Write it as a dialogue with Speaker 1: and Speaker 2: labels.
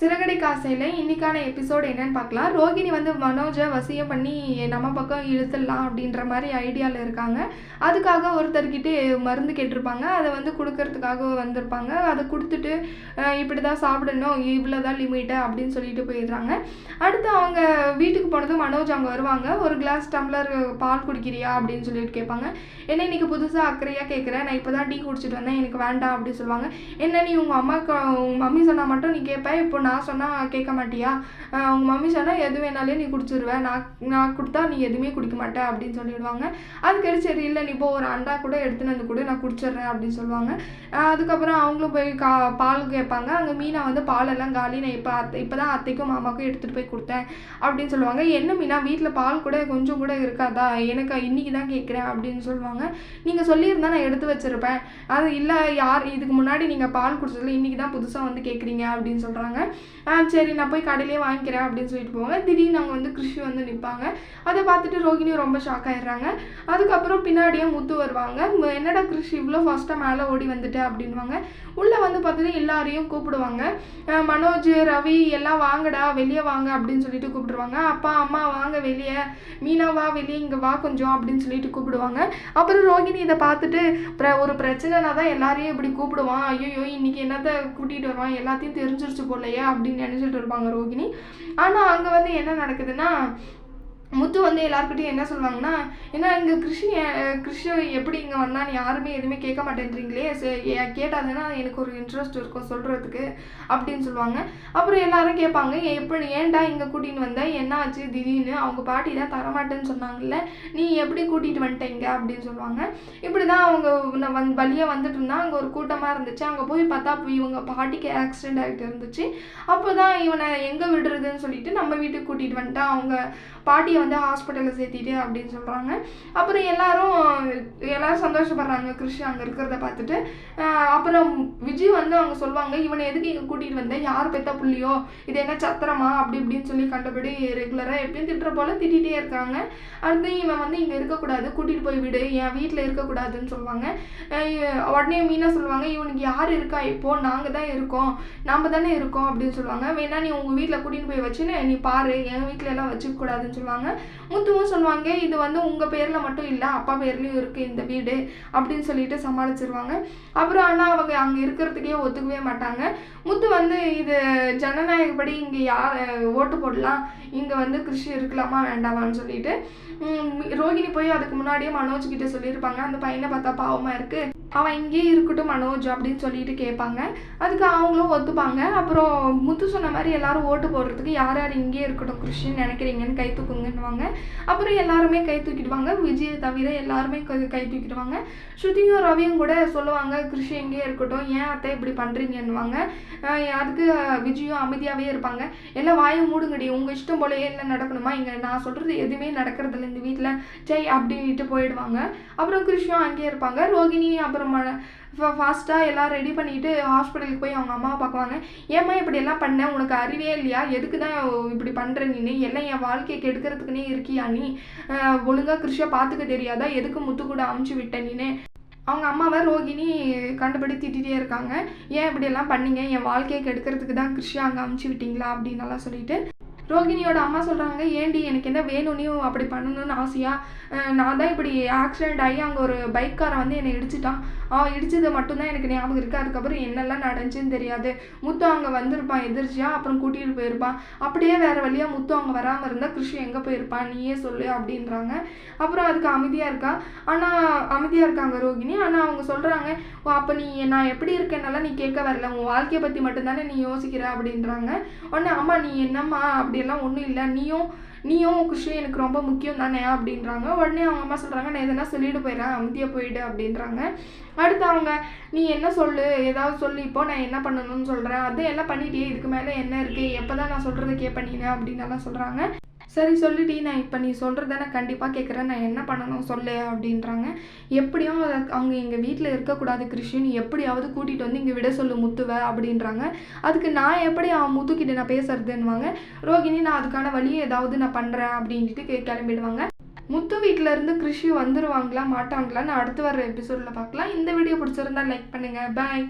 Speaker 1: சிறகடி காசையில் இன்றைக்கான எபிசோடு என்னென்னு பார்க்கலாம். ரோகிணி வந்து மனோஜை வசியம் பண்ணி நம்ம பக்கம் இழுத்துடலாம் அப்படின்ற மாதிரி ஐடியாவில் இருக்காங்க. அதுக்காக ஒருத்தர்கிட்ட மருந்து கேட்டிருப்பாங்க. அதை வந்து கொடுக்கறதுக்காக வந்திருப்பாங்க. அதை கொடுத்துட்டு இப்படி தான் சாப்பிடணும். இவ்வளோ தான் லிமிட்டு அப்படின்னு சொல்லிட்டு போயிடுறாங்க. அடுத்து அவங்க வீட்டுக்கு போனதும் மனோஜ் அங்கே வருவாங்க. ஒரு கிளாஸ் டம்ளர் பால் குடிக்கிறியா? அப்படின்னு சொல்லிட்டு கேட்பாங்க. என்ன இன்னைக்கு புதுசாக அக்கறையாக கேட்குறேன். நான் இப்போ தான் டீ குடிச்சிட்டு வந்தேன். எனக்கு வேண்டாம் அப்படின்னு சொல்லுவாங்க. என்ன நீ உங்கள் அம்மாக்கு உங்கள் மம்மி சொன்னால் மட்டும் நீ கேட்பேன் இப்போ நான் நான் சொன்னால் கேட்க மாட்டியா? அவங்க மம்மி சொன்னால் எது வேணாலே நீ குடிச்சிருவேன் நான் நான் கொடுத்தா நீ எதுவுமே குடிக்க மாட்ட அப்படின்னு சொல்லிடுவாங்க. அதுக்கடி சரி இல்லை நீ இப்போ ஒரு அண்டா கூட எடுத்துன்னு வந்து கூட. நான் குடிச்சிடுறேன் அப்படின்னு சொல்லுவாங்க. அதுக்கப்புறம் அவங்களும் போய் கா பால் கேட்பாங்க. அங்கே மீனா வந்து பாலெல்லாம் காலி. நான் இப்போ அத்தை இப்போ தான் அத்தைக்கும் மாமாக்கும் எடுத்துகிட்டு போய் கொடுத்தேன் அப்படின்னு சொல்லுவாங்க. என்ன மீனா வீட்டில் பால் கூட கொஞ்சம் கூட இருக்காதா? எனக்கு இன்றைக்கி தான் கேட்குறேன் அப்படின்னு சொல்லுவாங்க. நீங்கள் சொல்லியிருந்தா நான் எடுத்து வச்சிருப்பேன். அது இல்லை யார் இதுக்கு முன்னாடி நீங்கள் பால் குடிச்சதில்ல இன்றைக்கி தான் புதுசாக வந்து கேட்குறீங்க அப்படின்னு சொல்கிறாங்க ஆ சரி நான் போய் கடையிலே வாங்கிக்கிறேன் அப்படின்னு சொல்லிட்டு போவாங்க. திடீர்னு அவங்க வந்து கிருஷி வந்து நிற்பாங்க அதை பார்த்துட்டு ரோகிணி ரொம்ப ஷாக் ஆயிடுறாங்க. அதுக்கப்புறம் பின்னாடியே முத்து வருவாங்க. என்னடா கிருஷி இவ்வளோ ஃபஸ்ட்டாக மேலே ஓடி வந்துட்டு? அப்படின்வாங்க உள்ளே வந்து பார்த்தீங்கன்னா எல்லாரையும் கூப்பிடுவாங்க. மனோஜ் ரவி எல்லாம் வாங்கடா வெளியே வாங்க அப்படின்னு சொல்லிட்டு கூப்பிடுவாங்க. அப்பா அம்மா வாங்க வெளியே. மீனா வா வெளியே இங்கே வா கொஞ்சம் அப்படின்னு சொல்லிட்டு கூப்பிடுவாங்க. அப்புறம் ரோகிணி இதை பார்த்துட்டு ப்ர ஒரு பிரச்சனைனா தான் எல்லாரையும் இப்படி கூப்பிடுவான். ஐயோ இன்னைக்கு என்னத்தை கூட்டிகிட்டு வருவான்? எல்லாத்தையும் தெரிஞ்சிருச்சு போலையே. அப்படின்னு நினச்சிட்டு இருப்பாங்க ரோகிணி. ஆனால் அங்கே வந்து என்ன நடக்குதுன்னா முத்து வந்து எல்லாருக்கிட்டையும் என்ன சொல்லுவாங்கன்னா ஏன்னா இங்கே கிருஷி கிருஷி எப்படி இங்கே வந்தான்னு யாருமே எதுவுமே கேட்க மாட்டேன்றீங்களே கேட்டாதுன்னா எனக்கு ஒரு இன்ட்ரெஸ்ட் இருக்கும் சொல்கிறதுக்கு அப்படின்னு சொல்லுவாங்க. அப்புறம் எல்லாரும் கேட்பாங்க எப்படி ஏன்டா இங்கே கூட்டின்னு வந்த? என்ன ஆச்சு? திடீர்னு அவங்க பாட்டி தான் தரமாட்டேன்னு சொன்னாங்கல்ல நீ எப்படி கூட்டிகிட்டு வந்துட்டீங்க அப்படின்னு சொல்லுவாங்க. இப்படி தான் அவங்க வந் வழியாக வந்துட்டு இருந்தால் அங்கே ஒரு கூட்டமாக இருந்துச்சு. அங்கே போய் பார்த்தா போய் இவங்க பாட்டிக்கு ஆக்சிடென்ட் ஆகிட்டு இருந்துச்சு. அப்போ தான் இவனை எங்கே விடுறதுன்னு சொல்லிட்டு நம்ம வீட்டுக்கு கூட்டிகிட்டு வந்துட்டா. அவங்க பாட்டியை வந்து ஹாஸ்பிட்டலில் சேர்த்திட்டு அப்படின்னு சொல்கிறாங்க அப்புறம் எல்லாரும் எல்லாரும் சந்தோஷப்படுறாங்க. கிருஷி அங்கே இருக்கிறத பார்த்துட்டு. அப்புறம் விஜய் வந்து அவங்க சொல்லுவாங்க இவனை எதுக்கு இங்கே கூட்டிகிட்டு வந்தேன் யார் பெத்த புள்ளியோ? இது என்ன சத்திரமா? அப்படி இப்படின்னு சொல்லி கண்டபடி ரெகுலராக எப்பயும் திட்டுற போல் திட்டிகிட்டே இருக்காங்க. அடுத்து இவன் வந்து இங்கே இருக்கக்கூடாது. கூட்டிகிட்டு போய் விடு. என் வீட்டில் இருக்கக்கூடாதுன்னு சொல்லுவாங்க. உடனே மீனா சொல்லுவாங்க இவனுக்கு யார் இருக்கா இப்போ? நாங்கள் தான் இருக்கோம். நாம் தானே இருக்கோம். அப்படின்னு சொல்லுவாங்க. வேணா நீ உங்கள் வீட்டில் கூட்டிகிட்டு போய் வச்சுன்னு நீ பாரு. என் வீட்டில எல்லாம் வச்சுக்க கூடாதுன்னு முத்துவும் சொல்லுவாங்க இது வந்து உங்கள் பேரில் மட்டும் இல்லை அப்பா பேர்லேயும் இருக்குது இந்த வீடு அப்படின்னு சொல்லிட்டு சமாளிச்சிருவாங்க. அப்புறம் ஆனால் அவங்க அங்கே இருக்கிறதுக்கே ஒத்துக்கவே மாட்டாங்க. முத்து வந்து இது ஜனநாயகப்படி இங்கே யார் ஓட்டு போடலாம்? இங்கே வந்து கிருஷி இருக்கலாமா? வேண்டாமான்னு சொல்லிட்டு. ரோகிணி போய் அதுக்கு முன்னாடியே மனோஜ் கிட்ட சொல்லியிருப்பாங்க. அந்த பையனை பார்த்தா பாவமாக இருக்குது அவன் இங்கேயே இருக்கட்டும் மனோஜ் அப்படின்னு சொல்லிட்டு கேட்பாங்க. அதுக்கு அவங்களும் ஒத்துப்பாங்க. அப்புறம் முத்து சொன்ன மாதிரி எல்லாரும் ஓட்டு போடுறதுக்கு யார் யார் இங்கேயே இருக்கட்டும் கிறிஸ்டின் நினைக்கிறீங்கன்னு கை தூக்குங்கன்னுவாங்க. அப்புறம் எல்லாருமே கை தூக்கிடுவாங்க. விஜயை தவிர எல்லாருமே கை தூக்கிடுவாங்க. ஸ்ருதியும் ரவியும் கூட சொல்லுவாங்க கிருஷி இங்கேயே இருக்கட்டும். ஏன் அத்தை இப்படி பண்ணுறீங்கன்னுவாங்க அதுக்கு விஜயும் அமைதியாகவே இருப்பாங்க. எல்லாம் வாயை மூடுங்கடி. உங்கள் இஷ்டம் போலயே என்ன நடக்கணுமா? இங்கே நான் சொல்கிறது எதுவுமே நடக்கிறதில்ல. இந்த வீட்டில் ஜெய் அப்படின்ட்டு போயிடுவாங்க. அப்புறம் கிருஷ்ணும் அங்கேயே இருப்பாங்க. ரோகிணி அப்புறம் ஃபாஸ்ட்டாக எல்லாம் ரெடி பண்ணிட்டு ஹாஸ்பிட்டலுக்கு போய் அவங்க அம்மாவை பார்க்குவாங்க. ஏம்மா இப்படி எல்லாம் பண்ண? உனக்கு அறிவே இல்லையா? எதுக்கு தான் இப்படி பண்ணுற நீ? எல்லாம் என் வாழ்க்கையை கெடுக்கிறதுக்குனே இருக்கியா நீ? ஒழுங்காக கிருஷியை பார்த்துக்க தெரியாதா? எதுக்கு முத்து கூட அமுச்சு விட்ட நீனே? அவங்க அம்மாவை ரோகிணி கண்டுபடி திட்டிகிட்டே இருக்காங்க. ஏன் இப்படியெல்லாம் பண்ணீங்க? என் வாழ்க்கையை கெடுக்கிறதுக்கு தான் கிருஷியா அங்கே அமுச்சு விட்டீங்களா? அப்படின்னு எல்லாம் சொல்லிட்டு ரோகிணியோட அம்மா சொல்கிறாங்க ஏண்டி எனக்கு என்ன வேணும்னையும் அப்படி பண்ணணும்னு ஆசையாக நான் தான் இப்படி ஆக்சிடென்ட் ஆகி அங்கே ஒரு பைக்காரன் வந்து என்னை இடிச்சிட்டான். அவன் இடிச்சது மட்டும்தான் எனக்கு ஞாபகம் இருக்குது அதுக்கப்புறம் என்னெல்லாம் நடந்துச்சுன்னு தெரியாது. முத்து அங்கே வந்திருப்பான் எதிர்ச்சியாக அப்புறம் கூட்டிகிட்டு போயிருப்பான். அப்படியே வேறு வழியாக முத்து அங்கே வராமல் இருந்தால் கிருஷி எங்கே போயிருப்பான்? நீயே சொல்லு அப்படின்றாங்க. அப்புறம் அதுக்கு அமைதியாக இருக்கா? ஆனால் அமைதியாக இருக்காங்க ரோகிணி. ஆனால் அவங்க சொல்கிறாங்க ஓ அப்போ நீ நான் எப்படி இருக்கேன்னால நீ கேட்க வரல. உன் வாழ்க்கையை பற்றி மட்டும்தானே நீ யோசிக்கிற? அப்படின்றாங்க. உடனே அம்மா நீ என்னம்மா அப்படி அப்படியெல்லாம் ஒன்றும் இல்லை. நீயும் நீயும் கிருஷ்ணன் எனக்கு ரொம்ப முக்கியம் தானே அப்படின்றாங்க. உடனே அவங்க அம்மா சொல்கிறாங்க நான் எதனா சொல்லிட்டு போயிடுறேன். அமைதியாக போயிடு அப்படின்றாங்க. அடுத்து அவங்க நீ என்ன சொல்லு? ஏதாவது சொல்லு. இப்போ நான் என்ன பண்ணணும்னு சொல்கிறேன் அது எல்லாம் பண்ணிட்டே இதுக்கு மேலே என்ன இருக்குது எப்போ தான் நான் சொல்கிறத கேட்பண்ணீங்க அப்படின்னு எல்லாம் சொல்கிறாங்க சரி சொல்லிட்டி நான் இப்போ நீ சொல்கிறத நான் கண்டிப்பாக கேட்குறேன் நான் என்ன பண்ணணும் சொல்லு அப்படின்றாங்க. எப்படியும் அவங்க எங்கள் வீட்டில் இருக்கக்கூடாது கிருஷ்ணன். எப்படியாவது கூட்டிகிட்டு வந்து இங்கே விட சொல்லு முத்துவ அப்படின்றாங்க. அதுக்கு நான் எப்படி அவன் முத்துக்கிட்ட நான் பேசுறதுன்னுவாங்க. ரோகிணி நான் அதுக்கான வழியை ஏதாவது நான் பண்ணுறேன் அப்படின்ட்டு கே கிளம்பிடுவாங்க. முத்து வீட்டில் இருந்து கிருஷி வந்துருவாங்களா மாட்டாங்களா நான் அடுத்து வர எபிசோடில் பார்க்கலாம். இந்த வீடியோ பிடிச்சிருந்தா லைக் பண்ணுங்கள் பாய்